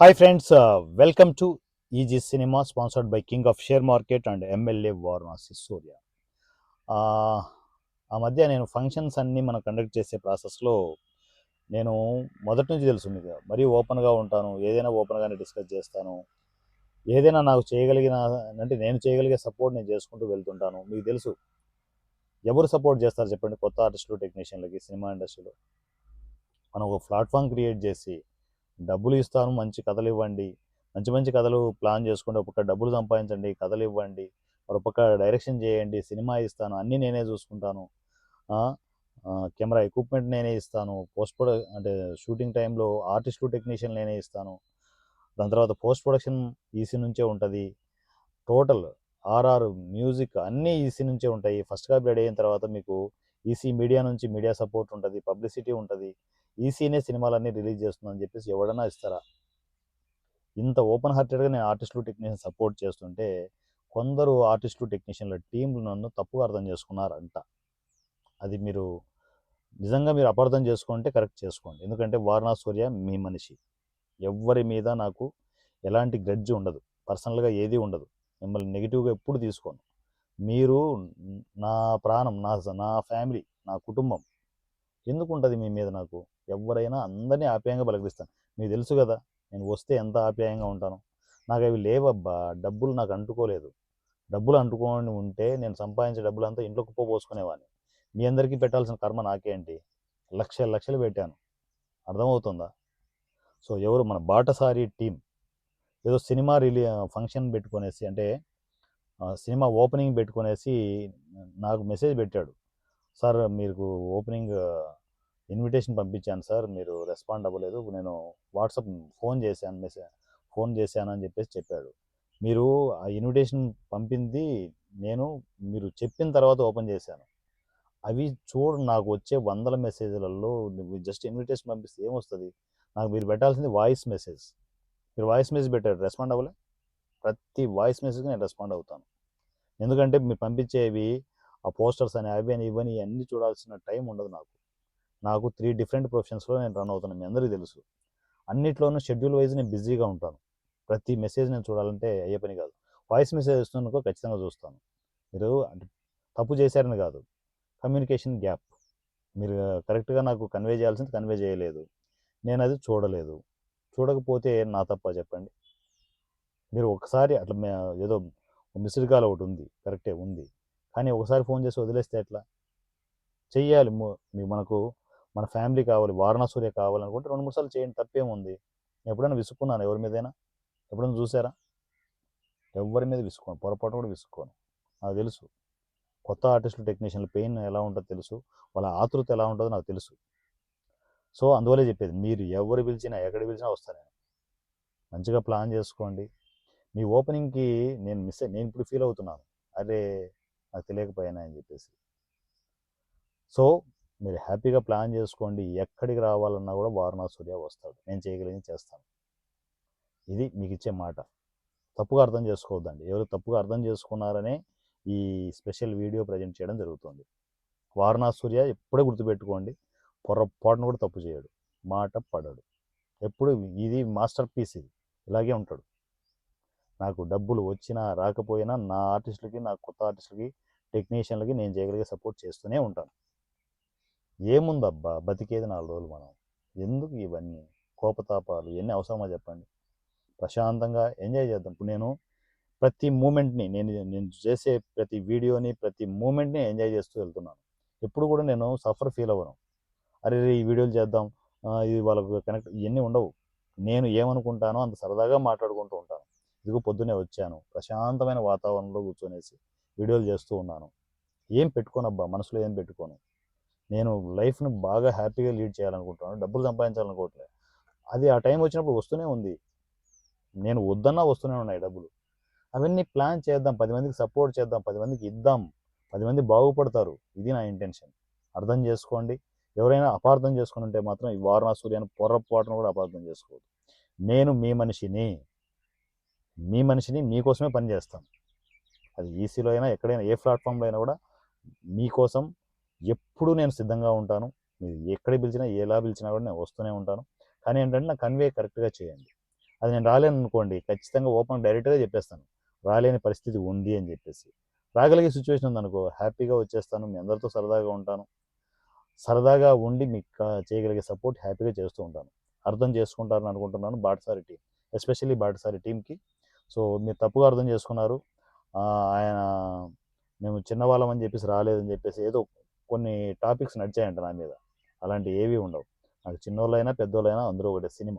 Hi friends welcome to easy cinema sponsored by king of share market and MLA Varanasi Surya ఆ మధ్య నేను functions అన్నీ మనం conduct చేసే ప్రాసెస్లో నేను మొదటి నుంచి తెలుసు మీకు. మరీ ఓపెన్గా ఉంటాను ఏదైనా ఓపెన్గానే డిస్కస్ చేస్తాను. ఏదైనా నాకు చేయగలిగిన అంటే నేను చేయగలిగే సపోర్ట్ నేను చేసుకుంటూ వెళ్తుంటాను. మీకు తెలుసు ఎవరు సపోర్ట్ చేస్తారు చెప్పండి కొత్త ఆర్టిస్టులు టెక్నీషియన్లకి సినిమా ఇండస్ట్రీలో మనం ఒక ప్లాట్ఫామ్ క్రియేట్ చేసి డబ్బులు ఇస్తాను మంచి కథలు ఇవ్వండి మంచి మంచి కథలు ప్లాన్ చేసుకోండి. ఒక పక్క డబ్బులు సంపాదించండి కథలు ఇవ్వండి ఒక పక్క డైరెక్షన్ చేయండి సినిమా ఇస్తాను అన్నీ నేనే చూసుకుంటాను. కెమెరా ఎక్విప్మెంట్ నేనే ఇస్తాను. పోస్ట్ ప్రొడ అంటే షూటింగ్ టైంలో ఆర్టిస్టులు టెక్నీషియన్ నేనే ఇస్తాను. దాని తర్వాత పోస్ట్ ప్రొడక్షన్ ఈసీ నుంచే ఉంటుంది. టోటల్ ఆర్ఆర్ మ్యూజిక్ అన్నీ ఈసీ నుంచే ఉంటాయి. ఫస్ట్ కాపీ రెడీ అయిన తర్వాత మీకు ఈసీ మీడియా నుంచి మీడియా సపోర్ట్ ఉంటుంది. పబ్లిసిటీ ఉంటుంది. ఈసీనే సినిమాలన్నీ రిలీజ్ చేస్తుందని చెప్పేసి ఎవడన్నా ఇస్తారా? ఇంత ఓపెన్ హార్టెడ్గా నేను ఆర్టిస్టులు టెక్నీషియన్ సపోర్ట్ చేస్తుంటే కొందరు ఆర్టిస్టులు టెక్నీషియన్ల టీంలు నన్ను తప్పుగా అర్థం చేసుకున్నారంట. అది మీరు నిజంగా మీరు అపార్థం చేసుకుంటే కరెక్ట్ చేసుకోండి. ఎందుకంటే వారణా సూర్య మీ మనిషి. ఎవ్వరి మీద నాకు ఎలాంటి గ్రడ్జ్ ఉండదు. పర్సనల్గా ఏది ఉండదు. మిమ్మల్ని నెగిటివ్గా ఎప్పుడు తీసుకోను. మీరు నా ప్రాణం నా నా ఫ్యామిలీ నా కుటుంబం ఎందుకు ఉంటుంది మీ మీద నాకు? ఎవరైనా అందరినీ ఆప్యాయంగా పలకరిస్తాను. మీకు తెలుసు కదా నేను వస్తే ఎంత ఆప్యాయంగా ఉంటాను? నాకు అవి లేవబ్బా డబ్బులు నాకు అంటుకోలేదు. డబ్బులు అంటుకొని ఉంటే నేను సంపాదించే డబ్బులు అంతా ఇంట్లో కుప్ప పోసుకునేవాడిని. మీ అందరికీ పెట్టాల్సిన కర్మ నాకేంటి? లక్ష లక్షలు పెట్టాను. అర్థమవుతుందా? సో ఎవరు మన బాటసారి టీం. ఏదో సినిమా రిలీ ఫంక్షన్ పెట్టుకునేసి అంటే సినిమా ఓపెనింగ్ పెట్టుకునేసి నాకు మెసేజ్ పెట్టాడు. సార్ మీకు ఓపెనింగ్ ఇన్విటేషన్ పంపించాను సార్ మీరు రెస్పాండ్ అవ్వలేదు. నేను వాట్సాప్ ఫోన్ చేశాను మెసేజ్ ఫోన్ చేశాను అని చెప్పేసి చెప్పాడు. మీరు ఆ ఇన్విటేషన్ పంపింది నేను మీరు చెప్పిన తర్వాత ఓపెన్ చేశాను. అవి చూడు నాకు వచ్చే వందల మెసేజ్లలో జస్ట్ ఇన్విటేషన్ పంపిస్తే ఏమొస్తుంది? నాకు మీరు పెట్టాల్సింది వాయిస్ మెసేజ్. మీరు వాయిస్ మెసేజ్ పెట్టారు రెస్పాండ్ అవ్వలే? ప్రతి వాయిస్ మెసేజ్కి నేను రెస్పాండ్ అవుతాను. ఎందుకంటే మీరు పంపించేవి ఆ పోస్టర్స్ అని అవి అని ఇవని అన్నీ చూడాల్సిన టైం ఉండదు నాకు. నాకు త్రీ డిఫరెంట్ ప్రొఫెషన్స్లో నేను రన్ అవుతాను మీ అందరికీ తెలుసు. అన్నిట్లోనూ షెడ్యూల్ వైజ్ నేను బిజీగా ఉంటాను. ప్రతి మెసేజ్ నేను చూడాలంటే అయ్యే పని కాదు. వాయిస్ మెసేజ్ వస్తున్నకో ఖచ్చితంగా చూస్తాను. మీరు అంటే తప్పు చేశారని కాదు. కమ్యూనికేషన్ గ్యాప్ మీరు కరెక్ట్గా నాకు కన్వే చేయాల్సింది కన్వే చేయలేదు. నేను అది చూడలేదు. చూడకపోతే నా తప్ప చెప్పండి? మీరు ఒకసారి అట్లా మే- ఏదో మిస్డ్ కాల్ ఒకటి ఉంది కరెక్టే ఉంది. కానీ ఒకసారి ఫోన్ చేసి వదిలేస్తే ఎట్లా? చెయ్యాలి. మీ- మనకు మన ఫ్యామిలీ కావాలి వారణాసూర్య కావాలనుకుంటే రెండు మూడు సార్లు చేయండి తప్పేముంది. నేను ఎప్పుడైనా విసుక్కున్నాను ఎవరి మీదైనా? ఎప్పుడైనా చూసారా? ఎవరి మీద విసుక్కోను పొరపాటు కూడా విసుక్కోను నాకు తెలుసు. కొత్త ఆర్టిస్టులు టెక్నీషియన్ల పెయిన్ ఎలా ఉంటుందో తెలుసు. వాళ్ళ ఆతృత ఎలా ఉంటుందో నాకు తెలుసు. సో అందువల్లే చెప్పేది మీరు ఎవరు పిలిచినా ఎక్కడ పిలిచినా వస్తాను నేను. మంచిగా ప్లాన్ చేసుకోండి. మీ ఓపెనింగ్కి నేను మిస్ అయ్యి- నేను ఇప్పుడు ఫీల్ అవుతున్నాను. అరే నాకు తెలియకపోయానా అని చెప్పేసి. సో మీరు హ్యాపీగా ప్లాన్ చేసుకోండి. ఎక్కడికి రావాలన్నా కూడా వారణా సూర్య వస్తాడు. నేను చేయగలిగింది చేస్తాను. ఇది మీకు ఇచ్చే మాట. తప్పుగా అర్థం చేసుకోవద్దండి. ఎవరు తప్పుగా అర్థం చేసుకున్నారనే ఈ స్పెషల్ వీడియో ప్రజెంట్ చేయడం జరుగుతుంది. వారణాసి సూర్య ఎప్పుడే గుర్తుపెట్టుకోండి. పొరపాటును కూడా తప్పు చేయడు. మాట పడడు. ఎప్పుడు ఇది మాస్టర్ పీస్ ఇది. ఇలాగే ఉంటాడు. నాకు డబ్బులు వచ్చినా రాకపోయినా నా ఆర్టిస్టులకి నా కొత్త ఆర్టిస్టులకి టెక్నీషియన్లకి నేను చేయగలిగే సపోర్ట్ చేస్తూనే ఉంటాను. ఏముందబ్బా? బతికేది నాలుగు రోజులు మనం. ఎందుకు ఇవన్నీ? కోపతాపాలు ఎన్ని అవసరమో చెప్పండి. ప్రశాంతంగా ఎంజాయ్ చేద్దాం. ఇప్పుడు నేను ప్రతి మూమెంట్ని నేను నేను చేసే ప్రతి వీడియోని ప్రతి మూమెంట్ని ఎంజాయ్ చేస్తూ వెళ్తున్నాను. ఎప్పుడు కూడా నేను సఫర్ ఫీల్ అవ్వను. అరే రే, ఈ వీడియోలు చేద్దాం. ఇది వాళ్ళకు కనెక్ట్ ఇవన్నీ ఉండవు. నేను ఏమనుకుంటానో అంత సరదాగా మాట్లాడుకుంటూ ఉంటాను. ఇదిగో పొద్దునే వచ్చాను. ప్రశాంతమైన వాతావరణంలో కూర్చొనేసి వీడియోలు చేస్తూ ఉన్నాను. ఏం పెట్టుకోనబ్బా? మనసులో ఏం పెట్టుకోను? నేను లైఫ్ను బాగా హ్యాపీగా లీడ్ చేయాలనుకుంటున్నాను డబ్బులు సంపాదించాలనుకోవట్లేదు. అది ఆ టైం వచ్చినప్పుడు వస్తూనే ఉంది. నేను వద్దన్నా వస్తూనే ఉన్నాయి డబ్బులు. అవన్నీ ప్లాన్ చేద్దాం పది మందికి సపోర్ట్ చేద్దాం పది మందికి ఇద్దాం పది మంది బాగుపడతారు. ఇది నా ఇంటెన్షన్. అర్థం చేసుకోండి. ఎవరైనా అపార్థం చేసుకుని ఉంటే మాత్రం ఈ వారణా సూర్యాన్ని పొరపాటును కూడా అపార్థం చేసుకోవద్దు. నేను మీ మనిషిని మీ మనిషిని మీకోసమే పనిచేస్తాను. అది ఈసీలో అయినా ఎక్కడైనా ఏ ప్లాట్ఫామ్లో అయినా కూడా మీకోసం ఎప్పుడు నేను సిద్ధంగా ఉంటాను. మీరు ఎక్కడ పిలిచినా ఎలా పిలిచినా కూడా నేను వస్తూనే ఉంటాను. కానీ ఏంటంటే నా కన్వే కరెక్ట్గా చేయండి. అది నేను రాలేను అనుకోండి ఖచ్చితంగా ఓపెన్ డైరెక్ట్గా చెప్పేస్తాను. రాలేని పరిస్థితి ఉంది అని చెప్పేసి. రాగలిగే సిచ్యువేషన్ ఉందనుకో హ్యాపీగా వచ్చేస్తాను మీ అందరితో సరదాగా ఉంటాను. సరదాగా ఉండి మీకు చేయగలిగే సపోర్ట్ హ్యాపీగా చేస్తూ ఉంటాను. అర్థం చేసుకుంటారని అనుకుంటున్నాను బాటసారి టీం ఎస్పెషల్లీ బాటసారి టీంకి సో మీరు తప్పుగా అర్థం చేసుకున్నారు. ఆయన మేము చిన్నవాళ్ళం అని చెప్పేసి రాలేదని చెప్పేసి ఏదో కొన్ని టాపిక్స్ నడిచాయంట నా మీద. అలాంటి ఏవి ఉండవు. నాకు చిన్నోళ్ళైనా పెద్దోళ్ళైనా అందరూ ఒకటే సినిమా.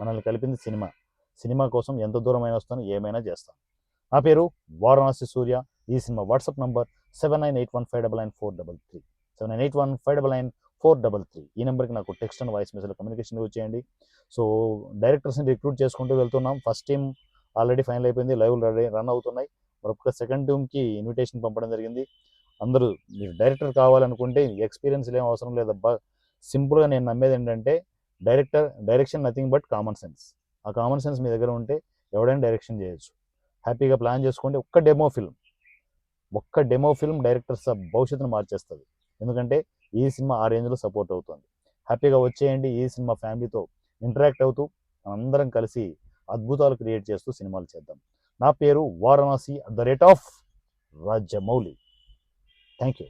మనల్ని కలిపింది సినిమా. సినిమా కోసం ఎంత దూరమైనా వస్తాను ఏమైనా చేస్తాను. నా పేరు వారణాసి సూర్య. ఈ cinema WhatsApp number seven nine eight one five double nine four double three. Seven nine eight one five double nine four double three. ఈ నెంబర్కి నాకు text and voice message communication వచ్చేయండి. సో డైరెక్టర్స్ని రిక్రూట్ చేసుకుంటూ వెళ్తున్నాం. ఫస్ట్ టీం ఆల్రెడీ ఫైనల్ అయిపోయింది. Live ready run అవుతున్నాయి. మరొక సెకండ్ టీమ్కి ఇన్విటేషన్ పంపడం జరిగింది. అందరూ మీరు డైరెక్టర్ కావాలనుకుంటే ఎక్స్పీరియన్స్ ఏం అవసరం లేదబ్బా. సింపుల్గా నేను నమ్మేది ఏంటంటే director direction nothing but common sense. ఆ కామన్ సెన్స్ మీ దగ్గర ఉంటే ఎవడైనా డైరెక్షన్ చేయొచ్చు. హ్యాపీగా ప్లాన్ చేసుకోండి ఒక్క డెమో ఫిల్మ్ ఒక్క డెమో ఫిల్మ్ డైరెక్టర్స్ భవిష్యత్తును మార్చేస్తుంది. ఎందుకంటే ఈ సినిమా ఆ రేంజ్లో సపోర్ట్ అవుతుంది. హ్యాపీగా వచ్చేయండి ఈ సినిమా ఫ్యామిలీతో ఇంటరాక్ట్ అవుతూ అందరం కలిసి అద్భుతాలు క్రియేట్ చేస్తూ సినిమాలు చేద్దాం. నా పేరు Varanasi at the rate of Rajamouli. Thank you.